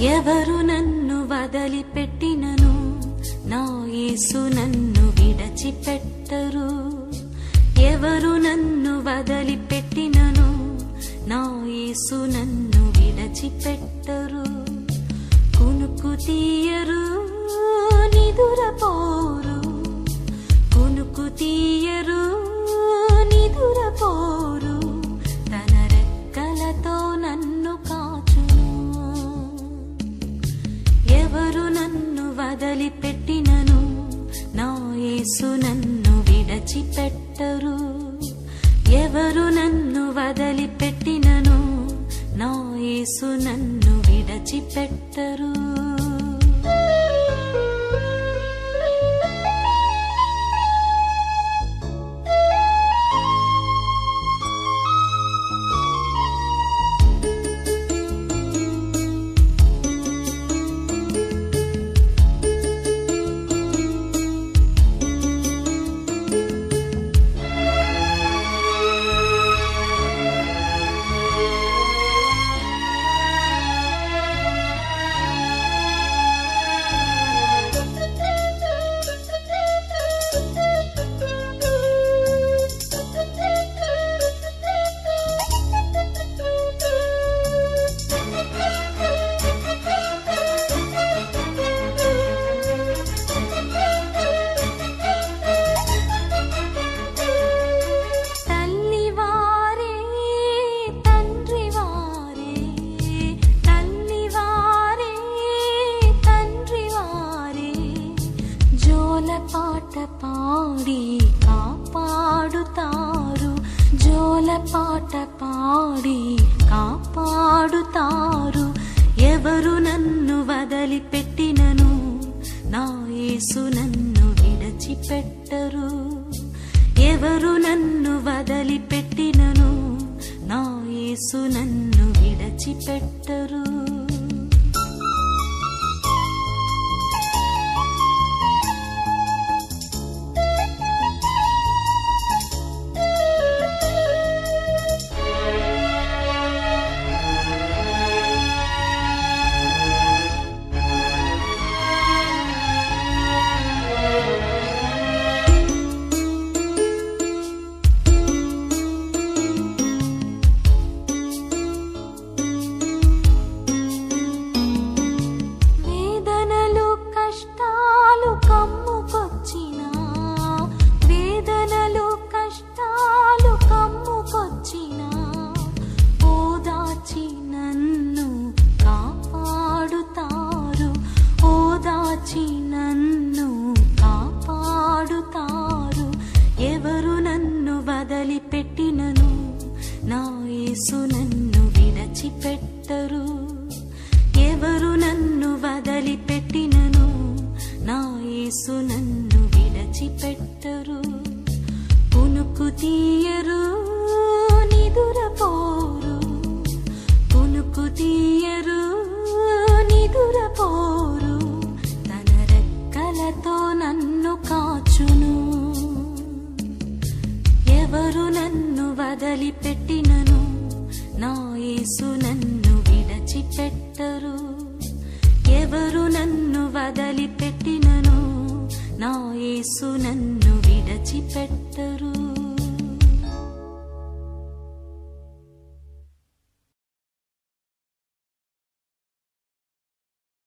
ఎవరు నన్ను వదలిపెట్టినను? నా యేసు నన్ను విడచిపెట్టరు. ఎవరు నన్ను వదలిపెట్టినను? నా యేసు నన్ను విడచిపెట్టరు. కునుకు తీయ వదలిపెట్టినను. నా యేసు నన్ను విడచిపెట్టరు. ఎవరు నన్ను వదలిపెట్టినను? నా యేసు నన్ను విడచిపెట్టరు. పాట పాడి కాపాడుతారు. ఎవరు నన్ను వదలిపెట్టినను? నా యేసు నన్ను విడచిపెట్టరు. ఎవరు నన్ను వదలిపెట్టినను? నా యేసు నన్ను విడచిపెట్టరు. యేసు నన్ను విడచిపెట్టరు. ఎవరు నన్ను వదలిపెట్టినను? నా యేసు నన్ను విడచిపెట్టరు. పునుకు తీయరు నిదురపోరు పునుకు తీయరు నిదురపోరు తన రెక్కలతో నన్ను కాచును. ఎవరు నన్ను వదలిపెట్టినను నా యేసు నన్ను విడచిపెట్టరు. ఎవరు నన్ను వదలిపెట్టినను? నా యేసు నన్ను విడచిపెట్టరు.